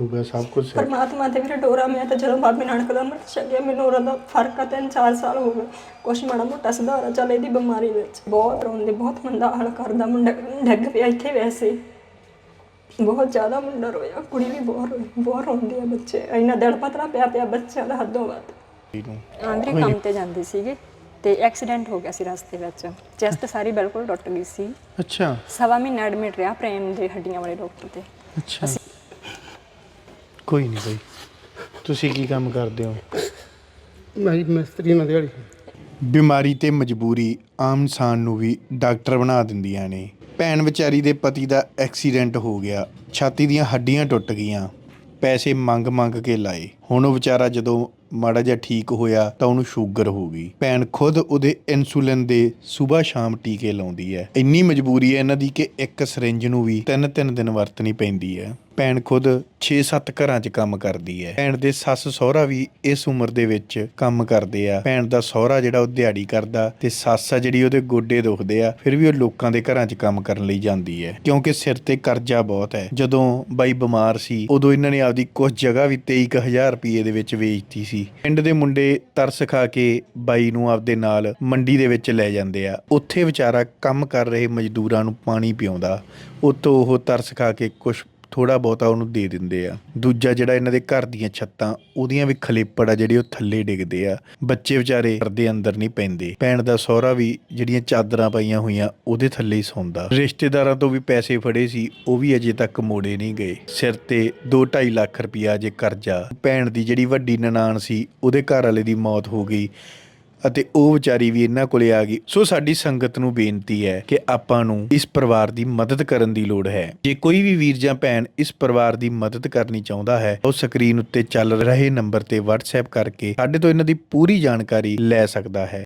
ਰੱਖੂਗਾ ਸਭ ਕੁਝ ਹੈ। ਪਰਮਾਤਮਾ ਤੇ ਵੀਰੇ ਡੋਰਾ ਮੈਂ ਤਾਂ ਜਦੋਂ ਬਾਬੇ ਨਾਨਕ ਦਾ ਅੰਮ੍ਰਿਤ ਛਕਿਆ ਮੈਨੂੰ ਉਹਨਾਂ ਦਾ ਫ਼ਰਕ ਆ ਤਿੰਨ ਚਾਰ ਸਾਲ ਹੋ ਗਏ। ਕੁਛ ਮਾੜਾ ਮੋਟਾ ਸੁਧਾਰ ਆ ਚੱਲ ਇਹਦੀ ਬਿਮਾਰੀ ਵਿੱਚ। ਬਹੁਤ ਰੋਂਦੇ ਬਹੁਤ ਮੰਦਾ ਹਾਲ ਕਰਦਾ ਮੁੰਡਾ ਡਿੱਗ ਪਿਆ ਇੱਥੇ ਵੈਸੇ। ਬਹੁਤ ਜ਼ਿਆਦਾ ਮੁੰਡਾ ਰੋਇਆ ਕੁੜੀ ਵੀ ਬਹੁਤ ਰੋਈ ਬਹੁਤ ਰੋਂਦੀ ਆ ਬੱਚੇ। ਇੰਨਾ ਦਿਲ ਪਤਲਾ ਪਿਆ ਪਿਆ ਬੱਚਿਆਂ ਦਾ ਹੱਦੋਂ ਵੱਧ। ਆਂਦਰੀ ਕੰਮ ਤੇ ਜਾਂਦੇ ਸੀਗੇ ਤੇ ਐਕਸੀਡੈਂਟ ਹੋ ਗਿਆ ਸੀ ਰਸਤੇ ਵਿੱਚ। ਚੈਸਟ ਸਾਰੀ ਬਿਲਕੁਲ ਟੁੱਟ ਗਈ ਸੀ। ਅੱਛਾ। ਸਵਾ ਮਹੀਨਾ ਐਡਮਿਟ ਰਿਹਾ ਪ੍ਰੇਮ ਦੇ ਹੱਡੀਆਂ ਵਾਲੇ ਡਾਕਟਰ ਤੇ। ਅੱਛਾ। ਕੋਈ ਨਹੀਂ ਬਈ। ਤੁਸੀਂ ਕੀ ਕੰਮ ਕਰਦੇ ਹੋ? ਮੈਂ ਜੀ ਮਿਸਤਰੀ ਨਾਲ ਦਿਹਾੜੀ। ਬਿਮਾਰੀ ਤੇ ਮਜਬੂਰੀ ਆਮ ਇਨਸਾਨ ਨੂੰ ਵੀ ਡਾਕਟਰ ਬਣਾ ਦਿੰਦੀਆਂ ਨੇ। ਭੈਣ ਵਿਚਾਰੀ ਦੇ ਪਤੀ ਦਾ ਐਕਸੀਡੈਂਟ ਹੋ ਗਿਆ। ਛਾਤੀ ਦੀਆਂ ਹੱਡੀਆਂ ਟੁੱਟ ਗਈਆਂ। ਪੈਸੇ ਮੰਗ ਮੰਗ ਕੇ ਲਾਏ। ਹੁਣ ਉਹ ਵਿਚਾਰਾ ਜਦੋਂ ਮਾੜਾ ਜਿਹਾ ਠੀਕ ਹੋਇਆ ਤਾਂ ਉਹਨੂੰ ਸ਼ੂਗਰ ਹੋ ਗਈ। ਭੈਣ ਖੁਦ ਉਹਦੇ ਇਨਸੂਲਿਨ ਦੇ ਸਵੇਰ ਸ਼ਾਮ ਟੀਕੇ ਲਾਉਂਦੀ ਹੈ। ਇੰਨੀ ਮਜਬੂਰੀ ਹੈ ਇਹਨਾਂ ਦੀ ਕਿ ਇੱਕ ਸਿਰਿੰਜ ਨੂੰ ਵੀ ਤਿੰਨ ਤਿੰਨ ਦਿਨ ਵਰਤਣੀ ਪੈਂਦੀ ਹੈ। ਭੈਣ ਖੁਦ 6-7 ਘਰਾਂ 'ਚ ਕੰਮ ਕਰਦੀ ਹੈ। ਭੈਣ ਦੇ ਸੱਸ ਸਹੁਰਾ ਵੀ ਇਸ ਉਮਰ ਦੇ ਵਿੱਚ ਕੰਮ ਕਰਦੇ ਆ। ਭੈਣ ਦਾ ਸਹੁਰਾ ਜਿਹੜਾ ਉਹ ਦਿਹਾੜੀ ਕਰਦਾ ਤੇ ਸੱਸ ਆ ਜਿਹੜੀ ਉਹਦੇ ਗੋਡੇ ਦੁਖਦੇ ਆ, ਫਿਰ ਵੀ ਉਹ ਲੋਕਾਂ ਦੇ ਘਰਾਂ 'ਚ ਕੰਮ ਕਰਨ ਲਈ ਜਾਂਦੀ ਹੈ। ਕਿਉਂਕਿ ਸਿਰ ਤੇ ਕਰਜ਼ਾ ਬਹੁਤ ਹੈ। ਜਦੋਂ ਬਾਈ ਬਿਮਾਰ ਸੀ, ਉਦੋਂ ਇਹਨਾਂ ਨੇ ਆਪਦੀ ਕੁਝ ਜਗ੍ਹਾ ਵੀ 23000 ਰੁਪਏ ਦੇ ਵਿੱਚ ਵੇਚਤੀ ਸੀ। ਪਿੰਡ ਦੇ ਮੁੰਡੇ ਤਰਸ ਖਾ ਕੇ ਬਾਈ ਨੂੰ ਆਪਦੇ ਨਾਲ ਮੰਡੀ ਦੇ ਵਿੱਚ ਲੈ ਜਾਂਦੇ ਆ। ਉੱਥੇ ਵਿਚਾਰਾ ਕੰਮ ਕਰ ਰਹੇ ਮਜ਼ਦੂਰਾਂ ਨੂੰ ਪਾਣੀ ਪਿਉਂਦਾ ਉਤੋਂ ਉਹ ਤਰਸ ਖਾ ਕੇ ਕੁਝ ਥੋੜਾ ਬਹੁਤਾ ਉਹਨੂੰ ਦੇ ਦਿੰਦੇ ਆ। ਦੂਜਾ ਜਿਹੜਾ ਇਹਨਾਂ ਦੇ ਘਰ ਦੀਆਂ ਛੱਤਾਂ, ਉਹਦੀਆਂ ਵੀ ਖਲੇਪੜ ਆ ਜਿਹੜੇ ਉਹ ਥੱਲੇ ਡਿੱਗਦੇ ਆ। ਬੱਚੇ ਵਿਚਾਰੇ ਘਰ ਦੇ ਅੰਦਰ ਨਹੀਂ ਪੈਂਦੇ। ਭੈਣ ਦਾ ਸਹੁਰਾ ਵੀ ਜਿਹੜੀਆਂ ਚਾਦਰਾਂ ਪਾਈਆਂ ਹੋਈਆਂ, ਉਹਦੇ ਥੱਲੇ ਹੀ ਸੌਂਦਾ। ਰਿਸ਼ਤੇਦਾਰਾਂ ਤੋਂ ਵੀ ਪੈਸੇ ਫੜੇ ਸੀ, ਉਹ ਵੀ ਅਜੇ ਤੱਕ ਮੋੜੇ ਨਹੀਂ ਗਏ। ਸਿਰ ਤੇ 2.5 ਲੱਖ ਰੁਪਇਆ ਜੇ ਕਰਜ਼ਾ। ਭੈਣ ਦੀ ਜਿਹੜੀ ਵੱਡੀ ਨਨਾਣ ਸੀ, ਉਹਦੇ ਘਰ ਵਾਲੇ ਦੀ ਮੌਤ ਹੋ ਗਈ। ਅਤੇ ਉਹ ਵਿਚਾਰੀ ਵੀ ਇਹਨਾਂ ਕੋਲੇ ਆ ਗਈ। ਸੋ ਸਾਡੀ ਸੰਗਤ ਨੂੰ ਬੇਨਤੀ ਹੈ ਕਿ ਆਪਾਂ ਨੂੰ ਇਸ ਪਰਿਵਾਰ ਦੀ ਮਦਦ ਕਰਨ ਦੀ ਲੋੜ ਹੈ। ਜੇ ਕੋਈ ਵੀ ਵੀਰ ਜਾਂ ਭੈਣ ਇਸ ਪਰਿਵਾਰ ਦੀ ਮਦਦ ਕਰਨੀ ਚਾਹੁੰਦਾ ਹੈ, ਉਹ ਸਕਰੀਨ ਉੱਤੇ ਚੱਲ ਰਹੇ ਨੰਬਰ ਤੇ WhatsApp ਕਰਕੇ ਸਾਡੇ ਤੋਂ ਇਹਨਾਂ ਦੀ ਪੂਰੀ ਜਾਣਕਾਰੀ ਲੈ ਸਕਦਾ ਹੈ।